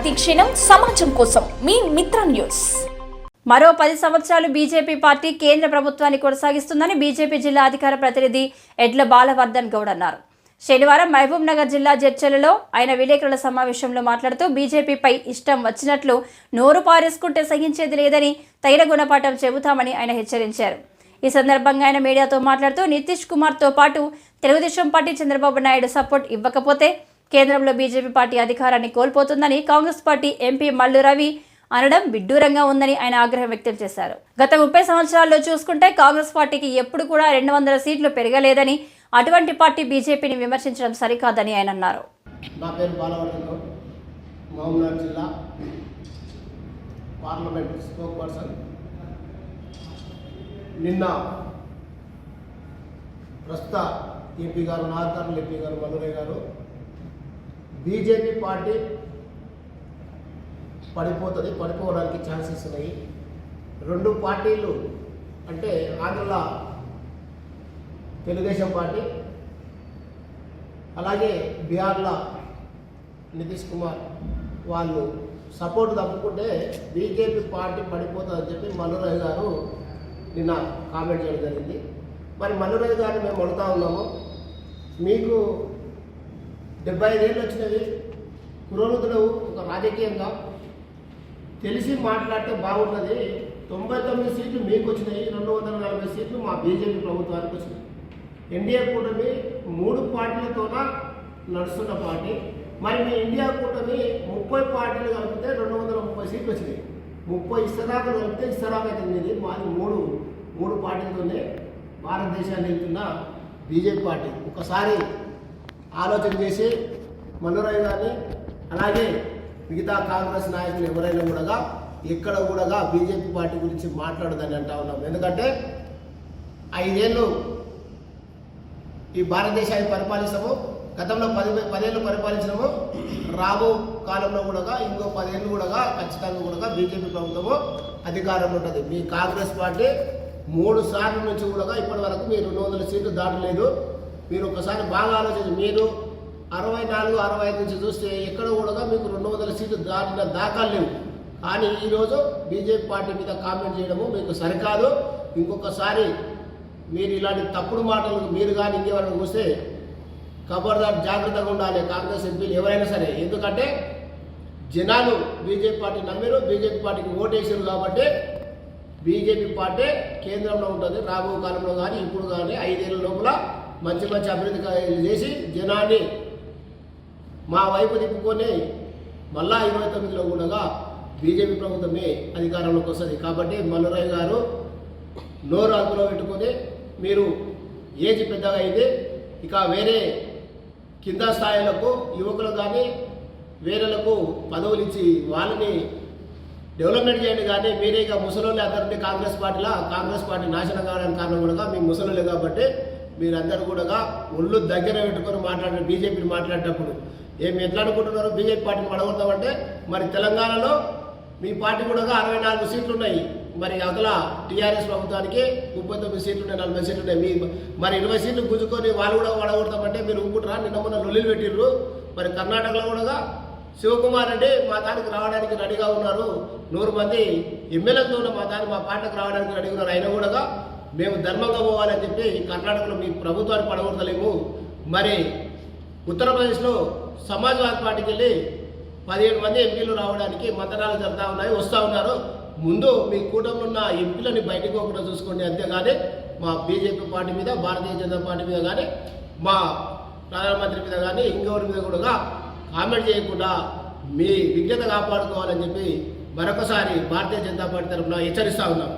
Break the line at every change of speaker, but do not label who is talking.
ప్రతిక్షణం సమాజం కోసం మీ మిత్ర న్యూస్.
మరో పది సంవత్సరాలు బీజేపీ పార్టీ కేంద్ర ప్రభుత్వాన్ని కొనసాగిస్తుందని బీజేపీ జిల్లా అధికార ప్రతినిధి ఎడ్ల బాలవర్ధన్ గౌడ్ అన్నారు. శనివారం మహబూబ్ నగర్ జిల్లా జడ్చలలో ఆయన విలేకరుల సమావేశంలో మాట్లాడుతూ బీజేపీపై ఇష్టం వచ్చినట్లు నోరు పారేసుకుంటే సహించేది లేదని తగిన గుణపాఠం చెబుతామని ఆయన హెచ్చరించారు. ఈ సందర్భంగా ఆయన మీడియాతో మాట్లాడుతూ నితీష్ కుమార్తో పాటు తెలుగుదేశం పార్టీ చంద్రబాబు నాయుడు సపోర్ట్ ఇవ్వకపోతే కేంద్రంలో బీజేపీ పార్టీ అధికారాన్ని కోల్పోతుందని Congress party MP Mallu Ravi అనడం విడ్డూరంగా ఉందని ఆయన ఆగ్రహం వ్యక్తం చేశారు. గత ముప్పై సంవత్సరాల్లో చూసుకుంటే కాంగ్రెస్ పార్టీకి ఎప్పుడు కూడా రెండు వందల సీట్లు పెరగలేదని అటువంటి పార్టీ బీజేపీని విమర్శించడం సరికాదని ఆయన అన్నారు.
నా పేరు మహబూబ్నగర్ జిల్లా పార్లమెంట్ స్పోక్ పర్సన్. నిన్న ప్రస్తుత ఎంపీ గారు నాగర్కర్నూలు ఎంపీ గారు మధురయ్య గారు బీజేపీ పార్టీ పడిపోతుంది పడిపోవడానికి ఛాన్సెస్ ఉన్నాయి. రెండు పార్టీలు అంటే ఆంధ్రలో తెలుగుదేశం పార్టీ అలాగే బీహార్లో నితీష్ కుమార్ వాళ్ళు సపోర్ట్ తప్పుకుంటే బీజేపీ పార్టీ పడిపోతుందని చెప్పి మల్లురాజు గారు నిన్న కామెంట్ చేయడం జరిగింది. మరి మల్లురాజు గారిని మేము అడుగుతా ఉన్నాము. మీకు డెబ్బై ఐదేళ్ళు వచ్చినవి పురోగతులు ఒక రాజకీయంగా తెలిసి మాట్లాడితే బాగుంటుంది. తొంభై తొమ్మిది సీట్లు మీకు వచ్చినాయి. రెండు వందల నలభై సీట్లు మా బీజేపీ ప్రభుత్వానికి వచ్చినాయి. ఎన్డీఏ కూటమి మూడు పార్టీలతోన నడుస్తున్న పార్టీ. మరి మీ ఇండియా కూటమి ముప్పై పార్టీలు కలిపితే రెండు వందల ముప్పై సీట్లు వచ్చినాయి. ముప్పై ఇస్తరాకు కలిపితే ఇస్తరాకు అవుతుంది మాది మూడు మూడు పార్టీలతోనే భారతదేశాన్ని వెళ్తున్న బీజేపీ పార్టీ. ఒకసారి ఆలోచన చేసి మల్లురాయ్ గారిని అలాగే మిగతా కాంగ్రెస్ నాయకులు ఎవరైనా కూడా ఎక్కడ కూడా బీజేపీ పార్టీ గురించి మాట్లాడదని అంటా ఉన్నాం. ఎందుకంటే ఐదేళ్ళు ఈ భారతదేశాన్ని పరిపాలిస్తాము గతంలో పది పదేళ్ళు పరిపాలించినాము రాబో కాలంలో కూడా ఇంకో పదేళ్ళు కూడా ఖచ్చితంగా కూడా బీజేపీ ప్రభుత్వము అధికారంలో ఉంటుంది. మీ కాంగ్రెస్ పార్టీ మూడు సార్ల నుంచి కూడా ఇప్పటి వరకు మీ రెండు వందల సీట్లు దాటలేదు. మీరు ఒకసారి బాగా ఆలోచించి మీరు అరవై నాలుగు అరవై ఐదు నుంచి చూస్తే ఎక్కడ కూడా మీకు రెండు వందల సీట్లు దాటిన దాఖలు లేవు. కానీ ఈరోజు బీజేపీ పార్టీ మీద కామెంట్ చేయడము మీకు సరికాదు. ఇంకొకసారి మీరు ఇలాంటి తప్పుడు మాటలు మీరు కానీ ఇంకెవరైనా చూస్తే ఖబర్దార్ జాగ్రత్తగా ఉండాలి. కాంగ్రెస్ ఎంపీలు ఎవరైనా సరే. ఎందుకంటే జనాలు బీజేపీ పార్టీ నమ్మారు బీజేపీ పార్టీకి ఓటేసారు కాబట్టి బీజేపీ పార్టీ కేంద్రంలో ఉంటుంది. రాబో కాలంలో కానీ ఇప్పుడు కానీ ఐదేళ్ళ లోపల మంచి మంచి అభివృద్ధి కార్యాలు చేసి జనాన్ని మా వైపు తిప్పుకొని మళ్ళా ఇరవై తొమ్మిదిలో కూడా బీజేపీ ప్రభుత్వమే అధికారంలోకి వస్తుంది. కాబట్టి మల్లురాయ్ గారు నోరు అదుపులో పెట్టుకొని మీరు ఏజ్ పెద్దగా అయింది ఇక వేరే కింద స్థాయిలకు యువకులు కానీ వేరేలకు పదవులు ఇచ్చి వాళ్ళని డెవలప్మెంట్ చేయండి కానీ మీరే ఇక ముసలోళ్ళు అందరినీ కాంగ్రెస్ పార్టీలో కాంగ్రెస్ పార్టీ నాశనం కావడానికి కారణం కూడా మీ ముసలోళ్ళే కాబట్టి మీరందరూ కూడా ఒళ్ళు దగ్గర పెట్టుకొని మాట్లాడిన బీజేపీని మాట్లాడేటప్పుడు. ఏం ఎట్లా అనుకుంటున్నారు? బీజేపీ పార్టీని పడగొడతామంటే మరి తెలంగాణలో మీ పార్టీ కూడా అరవై నాలుగు సీట్లు ఉన్నాయి. మరి అవతల టీఆర్ఎస్ ప్రభుత్వానికి ముప్పై తొమ్మిది సీట్లు ఉన్నాయి నలభై సీట్లు ఉన్నాయి. మీ మరి ఇరవై సీట్లు గుంజుకొని వాళ్ళు కూడా పడగొడతామంటే మీరు ఊపుకుంటారా? నిన్న మొన్న లొల్లిలు పెట్టిర్రు. మరి కర్ణాటకలో కూడా శివకుమార్ రెడ్డి మా దానికి రావడానికి రెడీగా ఉన్నారు. నూరు మంది ఎమ్మెల్యేలతో ఉన్న మా దానికి మా పార్టీకి రావడానికి రెడీగా ఉన్నారు. అయినా కూడా మేము ధర్మంగా పోవాలని చెప్పి కర్ణాటకలో మీ ప్రభుత్వాన్ని పడగొడతలేము. మరి ఉత్తరప్రదేశ్లో సమాజ్వాదీ పార్టీకి వెళ్ళి పదిహేడు మంది ఎంపీలు రావడానికి మంతనాలు జరుగుతూ ఉన్నాయి వస్తూ ఉన్నారు. ముందు మీ కూటమిలో ఉన్న ఎంపీలని బయటకు పోకుండా చూసుకోండి. అంతేగాని మా బీజేపీ పార్టీ మీద భారతీయ జనతా పార్టీ మీద కానీ మా ప్రధానమంత్రి మీద కానీ ఇంకెవరి మీద కూడా కామెంట్ చేయకుండా మీ విజ్ఞత కాపాడుకోవాలని చెప్పి మరొకసారి భారతీయ జనతా పార్టీ తరఫున హెచ్చరిస్తా ఉన్నాం.